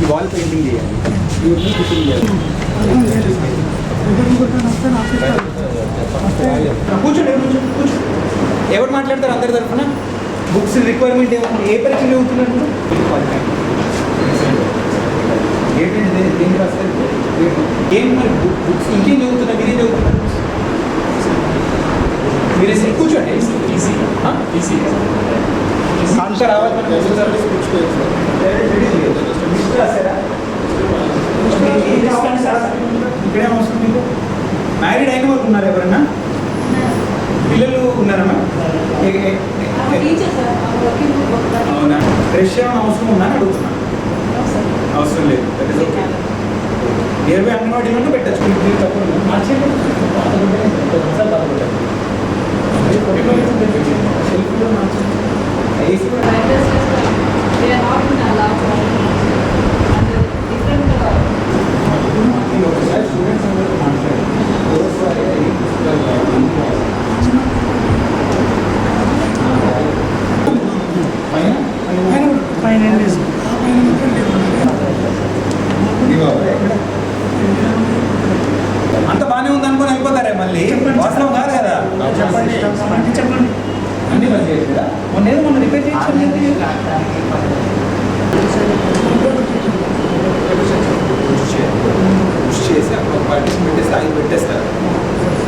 ఈ wall painting చేయాలి. ఊరిని ఫిట్టింగ్ చేయాలి. కూర్చోండి కూర్చోండి ఎవరు మాట్లాడతారు అందరి తరఫున? బుక్స్ రిక్వైర్మెంట్ ఏమో ఏ పరీక్ష చదువుతున్నారు? ఏంటండి దేని- రాస్తారు ఏం మరి బుక్ బుక్స్ ఇంకేం చదువుతున్నారు? మీరేం చదువుతున్నారు? మీరే కూర్చోండి. ఆ? ఇంకా రావాలి లిస్ట్ రాశారా? ఇక్కడేం అవసరం మీకు మ్యారీడ్ అయిన వరకు ఉన్నారు ఎవరన్నా పిల్లలు ఉన్నారా అవునా? ఫ్రెష్ ఏమైనా అవసరం ఉందా అని అడుగుతున్నా. అవసరం లేదు. That is okay near by అంగన్వాడీలోనే పెట్టచ్చు. ఉందా? మార్చేయండి. మళ్ళీ వాస్తవం కాదు కదా. చెప్పండి. చెప్పండి. అన్ని పని చేయట్లేదా మొన్న ఏదో మొన్న రిపేర్ పుష్ చేసి అక్కడ పార్టీషన్ పెట్టేసి ఆగి పెట్టేస్తారు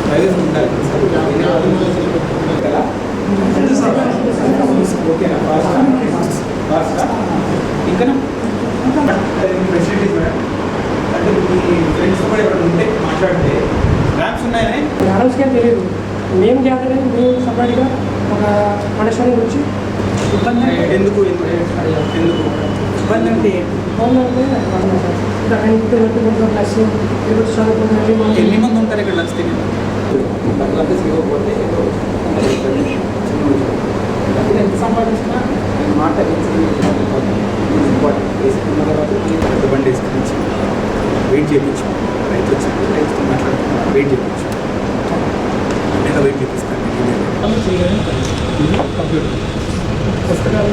ప్రైవేస్ ఉండాలి కదా ఓకేనా ఫాస్ట్ ఫాస్ట్ ఇంకా ఫెసిలిటీస్ మేడం అంటే మీ ఫ్రెండ్స్ కూడా ఎవరైనా ఉంటే మాట్లాడితే ఉన్నాయని మేడమ్స్కే తెలియదు. మేము గ్యాదర్ అయ్యి మేము సపరేట్గా ఒక మనశ్వరం గురించి ఇబ్బంది అంటే ఎందుకు ఎందుకు ఎందుకు? ఇబ్బంది అంటే ఇంకా ఆయన ఇంటి కొంచెం ప్లస్ ఈరోజు చదువుకున్నాను ఎన్ని మంది ఉంటారు. ఇక్కడ డబ్బులు ఎంత సంపాదించినా మాట ఇంపార్టెంట్ వేసుకున్న తర్వాత బండి వేసుకుని వెయిట్ చేయించాం. వెయిట్ చేయించాను నేను వెయిట్ చేపిస్తాను కంప్యూటర్. పుస్తకాలు